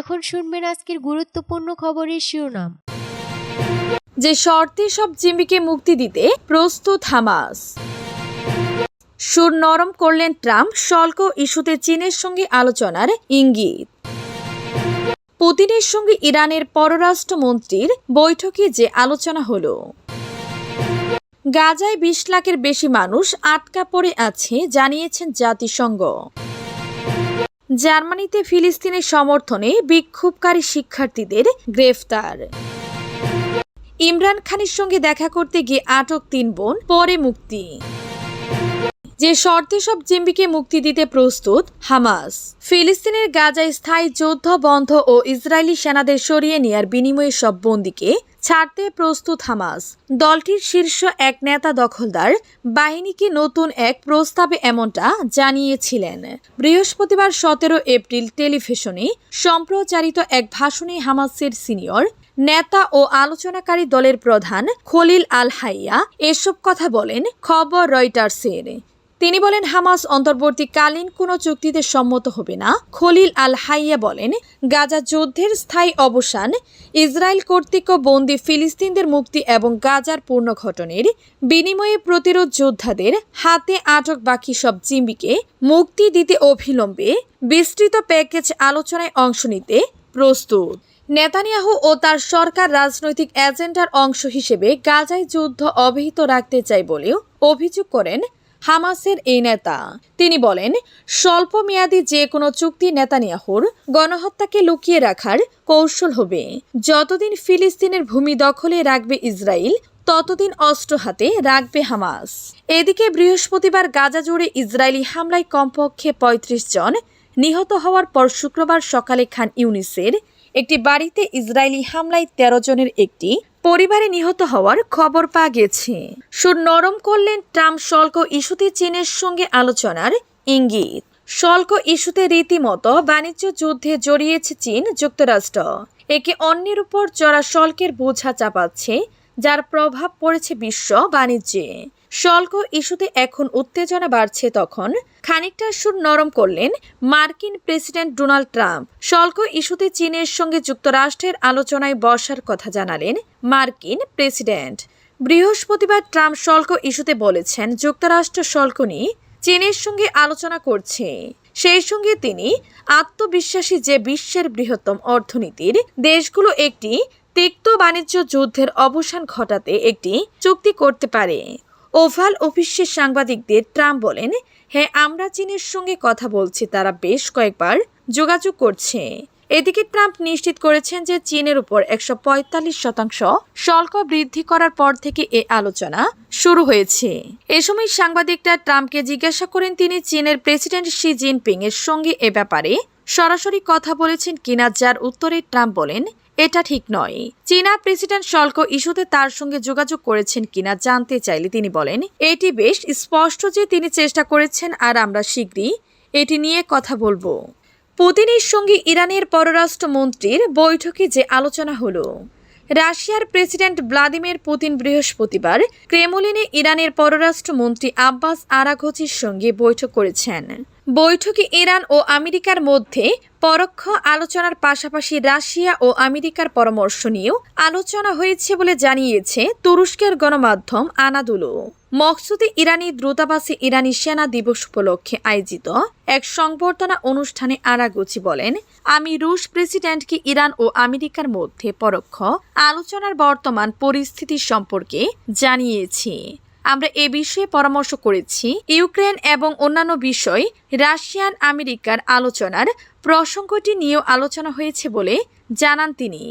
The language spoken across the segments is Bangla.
এখন শুনবেন আজকের গুরুত্বপূর্ণ খবরের শিরোনাম। যে শর্তে সব জিম্মিকে মুক্তি দিতে প্রস্তুত হামাস। সুর নরম করলেন ট্রাম্প, শুল্ক ইস্যুতে চীনের সঙ্গে আলোচনার ইঙ্গিত। পুতিনের সঙ্গে ইরানের পররাষ্ট্রমন্ত্রীর বৈঠকে যে আলোচনা হলো। গাজায় বিশ লাখের বেশি মানুষ আটকা পড়ে আছে, জানিয়েছেন জাতিসংঘ। জার্মানিতে ফিলিস্তিনের সমর্থনে বিক্ষোভকারী শিক্ষার্থীদের গ্রেফতার। ইমরান খানের সঙ্গে দেখা করতে গিয়ে আটক তিন বোন, পরে মুক্তি। যে শর্তে সব জিম্বিকে মুক্তি দিতে প্রস্তুত হামাস। ফিলিস্তিনের গাজায় স্থায়ী যুদ্ধ বন্ধ ও ইসরায়েলি সেনাদের সরিয়ে নেয়ার বিনিময়ে সব বন্দিকে ছাড়তে প্রস্তুত হামাস। দলটির শীর্ষ এক নেতা দখলদার বাহিনীকে নতুন এক প্রস্তাবে এমনটা জানিয়েছিলেন। বৃহস্পতিবার সতেরো এপ্রিল টেলিভিশনে সম্প্রচারিত এক ভাষণে হামাসের সিনিয়র নেতা ও আলোচনাকারী দলের প্রধান খলিল আল হাইয়া এসব কথা বলেন খবর রয়টার্সের। তিনি বলেন, হামাস অন্তর্বর্তীকালীন কোনো চুক্তিতে সম্মত হবে না। খলিল আল হাইয়া বলেন, গাজা যুদ্ধের স্থায়ী অবসান ইসরায়েল কর্তৃক বন্দি ফিলিস্তিনদের মুক্তি এবং গাজার পুনর্গঠনের বিনিময়ে প্রতিরোধ যোদ্ধাদের হাতে আটক বাকি সব জিম্বিকে মুক্তি দিতে অভিলম্বে বিস্তৃত প্যাকেজ আলোচনায় অংশ নিতে প্রস্তুত। নেতানিয়াহু ও তার সরকার রাজনৈতিক এজেন্ডার অংশ হিসেবে গাজায় যুদ্ধ অব্যাহত রাখতে চায় বলেও অভিযোগ করেন হামাসের এই নেতা। তিনি বলেন স্বল্প মেয়াদী যে কোনো চুক্তি নেতানিয়াহুর গণহত্যাকে লুকিয়ে রাখার কৌশল হবে। যতদিন ফিলিস্তিনের ভূমি দখলে রাখবে ইসরায়েল ততদিন অস্ত্র হাতে রাখবে হামাস। এদিকে বৃহস্পতিবার গাজা জুড়ে ইসরায়েলি হামলায় কমপক্ষে ৩৫ জন নিহত হওয়ার পর শুক্রবার সকালে খান ইউনিসের একটি বাড়িতে ইসরায়েলি হামলায় তেরো জনের একটি পরিবারে নিহত হওয়ার খবর পাওয়া গেছে। সুর নরম করলেন ট্রাম্প শুল্ক ইস্যুতে চীনের সঙ্গে আলোচনার ইঙ্গিত। শুল্ক ইস্যুতে রীতিমতো বাণিজ্য যুদ্ধে জড়িয়েছে চীন যুক্তরাষ্ট্র। একে অন্যের উপর চড়া শুল্কের বোঝা চাপাচ্ছে, যার প্রভাব পড়েছে বিশ্ব বাণিজ্যে। শুল্ক ইস্যুতে এখন উত্তেজনা বাড়ছে তখন। খানিকটা সুর নরম করলেন মার্কিন প্রেসিডেন্ট ডোনাল্ড ট্রাম্প। শুল্ক ইস্যুতে চীনের সঙ্গে যুক্তরাষ্ট্রের আলোচনায় বসার কথা জানালেন মার্কিন প্রেসিডেন্ট। বৃহস্পতিবার ট্রাম্প শুল্ক ইস্যুতে বলেছেন, যুক্তরাষ্ট্র শুল্ক নিয়ে চীনের সঙ্গে আলোচনা করছে। সেই সঙ্গে তিনি আত্মবিশ্বাসী যে বিশ্বের বৃহত্তম অর্থনীতির, দেশগুলো একটি তিক্ত বাণিজ্য যুদ্ধের অবসান ঘটাতে একটি চুক্তি করতে পারে। ওভাল অফিসের সাংবাদিকদের ট্রাম্প বলেন হ্যাঁ আমরা চীনের সঙ্গে কথা বলছি, তারা বেশ কয়েকবার যোগাযোগ করছে। এদিকে ট্রাম্প নিশ্চিত করেছেন যে চীনের উপর একশো পঁয়তাল্লিশ শতাংশ শুল্ক বৃদ্ধি করার পর থেকে এ আলোচনা শুরু হয়েছে। এ সময় সাংবাদিকরা ট্রাম্পকে জিজ্ঞাসা করেন, তিনি চীনের প্রেসিডেন্ট শি জিনপিং এর সঙ্গে এ ব্যাপারে সরাসরি কথা বলেছেন কিনা? যার উত্তরে ট্রাম্প বলেন এটা ঠিক নয়। চীনা প্রেসিডেন্ট শল্ক ইস্যুতে তার সঙ্গে যোগাযোগ করেছেন কিনা জানতে চাইলে তিনি বলেন, এটি বেশ স্পষ্ট যে তিনি চেষ্টা করেছেন আর আমরা শীঘ্রই এটি নিয়ে কথা বলব। পুতিনের সঙ্গে ইরানের পররাষ্ট্রমন্ত্রীর বৈঠকে যে আলোচনা হলো, রাশিয়ার প্রেসিডেন্ট ভ্লাদিমির পুতিন বৃহস্পতিবার ক্রেমলিনে ইরানের পররাষ্ট্রমন্ত্রী আব্বাস আরাঘচির সঙ্গে বৈঠক করেছেন। বৈঠকে ইরান ও আমেরিকার মধ্যে পরোক্ষ আলোচনার পাশাপাশি রাশিয়া ও আমেরিকার পরামর্শ নিয়েও আলোচনা হয়েছে বলে জানিয়েছে তুরস্কের গণমাধ্যম আনাদুলু। মকসুদে ইরানি দ্রুতাবাসে ইরানি সেনা দিবস উপলক্ষে আয়োজিত এক সংবর্ধনা অনুষ্ঠানে আরাগুচি বলেন, আমি রুশ প্রেসিডেন্টকে ইরান ও আমেরিকার মধ্যে পরোক্ষ আলোচনার বর্তমান পরিস্থিতি সম্পর্কে জানিয়েছি। আমরা এ বিষয়ে পরামর্শ করেছি। ইউক্রেন এবং অন্যান্য বিষয়, রাশিয়ান আমেরিকার আলোচনার প্রসঙ্গটি নিয়েও আলোচনা হয়েছে বলে জানান তিনি।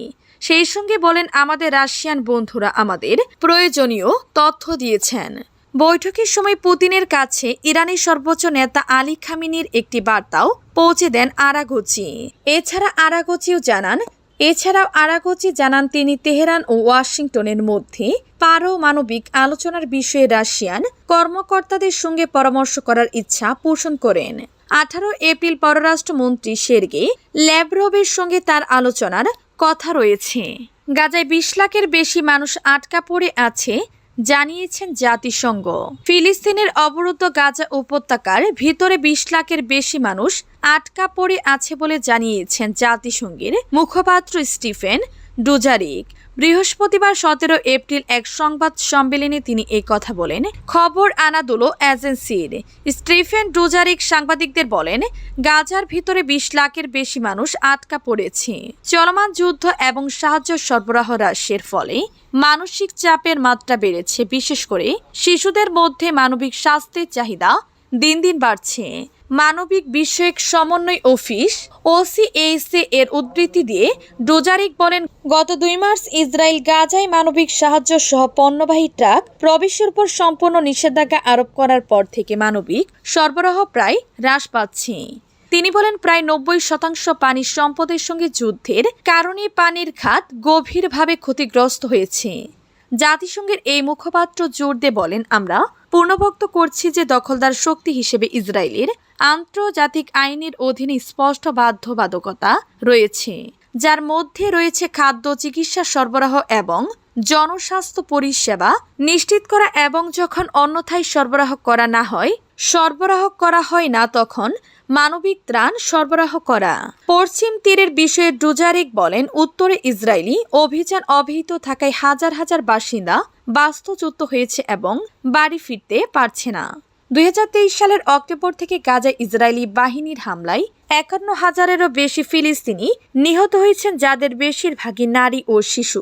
সেই সঙ্গে বলেন, আমাদের রাশিয়ান বন্ধুরা আমাদের প্রয়োজনীয় তথ্য দিয়েছেন। বৈঠকের সময় পুতিনের কাছে ইরানের সর্বোচ্চ নেতা আলী খামিনির একটি বার্তাও পৌঁছে দেন আরাগোচি। এছাড়া আরাগোচিও জানান এছাড়াও আরাগোচি জানান তিনি তেহরান ও ওয়াশিংটনের মধ্যে পারমাণবিক আলোচনার বিষয়ে রাশিয়ান কর্মকর্তাদের সঙ্গে পরামর্শ করার ইচ্ছা পোষণ করেন। আঠারো এপ্রিল পররাষ্ট্রমন্ত্রী সের্গে ল্যাব্রভের সঙ্গে তার আলোচনার কথা রয়েছে। গাজায় বিশ লাখের বেশি মানুষ আটকা পড়ে আছে জানিয়েছেন জাতিসংঘ। ফিলিস্তিনের অবরুদ্ধ গাজা উপত্যকার ভিতরে বিশ লাখের বেশি মানুষ আটকা পড়ে আছে বলে জানিয়েছেন জাতিসংঘের মুখপাত্র স্টিফেন ডুজারিক বৃহস্পতিবার সতেরো এপ্রিল এক সংবাদ সম্মেলনে তিনি এই কথা বলেন। খবর আনাদুলো এজেন্সির। স্টিফেন ডুজারিক সাংবাদিকদের বলেন, গাজার ভিতরে বিশ লাখের বেশি মানুষ আটকা পড়েছে। চলমান যুদ্ধ এবং সাহায্য সরবরাহ হ্রাসের ফলে মানসিক চাপের মাত্রা বেড়েছে। বিশেষ করে শিশুদের মধ্যে মানবিক স্বাস্থ্যের চাহিদা দিন দিন বাড়ছে। মানবিক বিষয়ক সমন্বয় অফিস ওসিএসএ এর উদ্ধৃতি দিয়ে ডোজারিক বলেন, গত দুই মার্চ ইসরায়েল গাজায় মানবিক সাহায্য সহ পণ্যবাহী ট্রাক প্রবেশের উপর সম্পূর্ণ নিষেধাজ্ঞা আরোপ করার পর থেকে মানবিক সরবরাহ প্রায় হ্রাস পাচ্ছে। তিনি বলেন, প্রায় নব্বই শতাংশ পানির সম্পদের সঙ্গে যুদ্ধের কারণে পানির খাত গভীরভাবে ক্ষতিগ্রস্ত হয়েছে। জাতিসংঘের এই মুখপাত্র জোর দিয়ে বলেন, আমরা পূর্ণভক্ত করছি যে দখলদার শক্তি হিসেবে ইসরায়েলের আন্তর্জাতিক আইনের অধীনে স্পষ্ট বাধ্যবাধকতা রয়েছে, যার মধ্যে রয়েছে খাদ্য চিকিৎসা সরবরাহ এবং জনস্বাস্থ্য পরিষেবা নিশ্চিত করা এবং যখন অন্যথায় সরবরাহ করা না হয়, সরবরাহ করা হয় না তখন মানবিক ত্রাণ সরবরাহ করা। পশ্চিম তীরের বিষয়ে ডুজারিক বলেন, উত্তরে ইসরায়েলি অভিযান অব্যাহত থাকায় হাজার হাজার বাসিন্দা বাস্তুচ্যুত হয়েছে এবং বাড়ি ফিরতে পারছে না। দুই সালের অক্টোবর থেকে গাজা ইসরায়েলি বাহিনীর হামলায় একান্ন হাজারেরও বেশি ফিলিস্তিনি নিহত হয়েছেন, যাদের বেশিরভাগই নারী ও শিশু।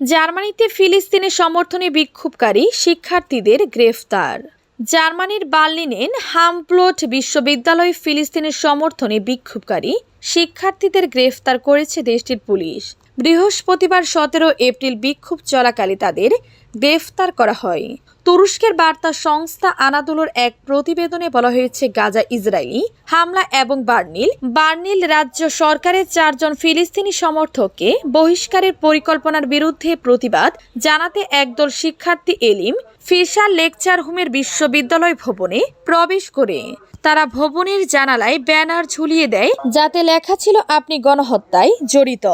জার্মানিতে ফিলিস্তিনি সমর্থনে বিক্ষোভকারী শিক্ষার্থীদের গ্রেফতার। জার্মানির বার্লিনেন হামপ্লোট বিশ্ববিদ্যালয়ে ফিলিস্তিনের সমর্থনে বিক্ষোভকারী শিক্ষার্থীদের গ্রেফতার করেছে দেশটির পুলিশ। বৃহস্পতিবার সতেরো এপ্রিল বিক্ষোভ চলাকালে তাদের গ্রেফতার করা হয়। তুরস্কের বার্তা সংস্থা আনাদুলোর এক প্রতিবেদনে বলা হয়েছে, গাজা ইসরায়েলি হামলা এবং বার্নিল। বার্নিল রাজ্য সরকারের চারজন ফিলিস্তিনি সমর্থককে বহিষ্কারের পরিকল্পনার বিরুদ্ধে প্রতিবাদ জানাতে একদল শিক্ষার্থী এলিম ফিশার লেকচার হোমের বিশ্ববিদ্যালয় ভবনে প্রবেশ করে। তারা ভবনের জানালায় ব্যানার ঝুলিয়ে দেয়, যাতে লেখা ছিল, আপনি গণহত্যায় জড়িত।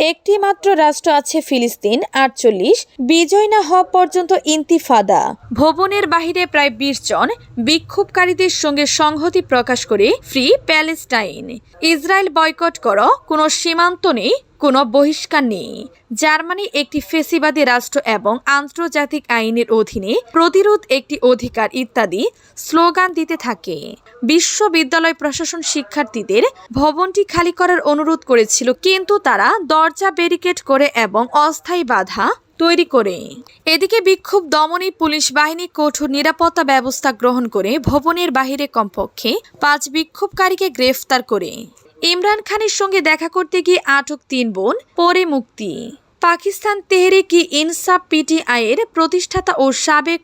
একটি মাত্র রাষ্ট্র আছে ফিলিস্তিন, আটচল্লিশ। বিজয় না হওয়া পর্যন্ত ইন্তিফাদা। ভবনের বাহিরে প্রায় বিশ জন বিক্ষোভকারীদের সঙ্গে সংহতি প্রকাশ করে ফ্রি প্যালেস্টাইন। ইসরায়েল বয়কট করো, কোনো সীমান্ত নেই, কোনো বহিষ্কার নেই। জার্মানি একটি ফেসিবাদী রাষ্ট্র এবং আন্তর্জাতিক আইনের অধীনে প্রতিরোধ একটি অধিকার ইত্যাদি স্লোগান দিতে থাকে। বিশ্ববিদ্যালয় প্রশাসন শিক্ষার্থীদের ভবনটি খালি করার অনুরোধ করেছিল, কিন্তু তারা দরজা ব্যারিকেড করে এবং অস্থায়ী বাধা তৈরি করে। এদিকে বিক্ষোভ দমনে পুলিশ বাহিনী কঠোর নিরাপত্তা ব্যবস্থা গ্রহণ করে ভবনের বাহিরে কমপক্ষে পাঁচ বিক্ষোভকারীকে গ্রেফতার করে। ইমরান খানের সঙ্গে দেখা করতে গিয়ে আটক তিন বোন, পরে মুক্তি। পাকিস্তান তেহরিকি ইনসাফ পিটিআইয়ের প্রতিষ্ঠাতা ও সাবেক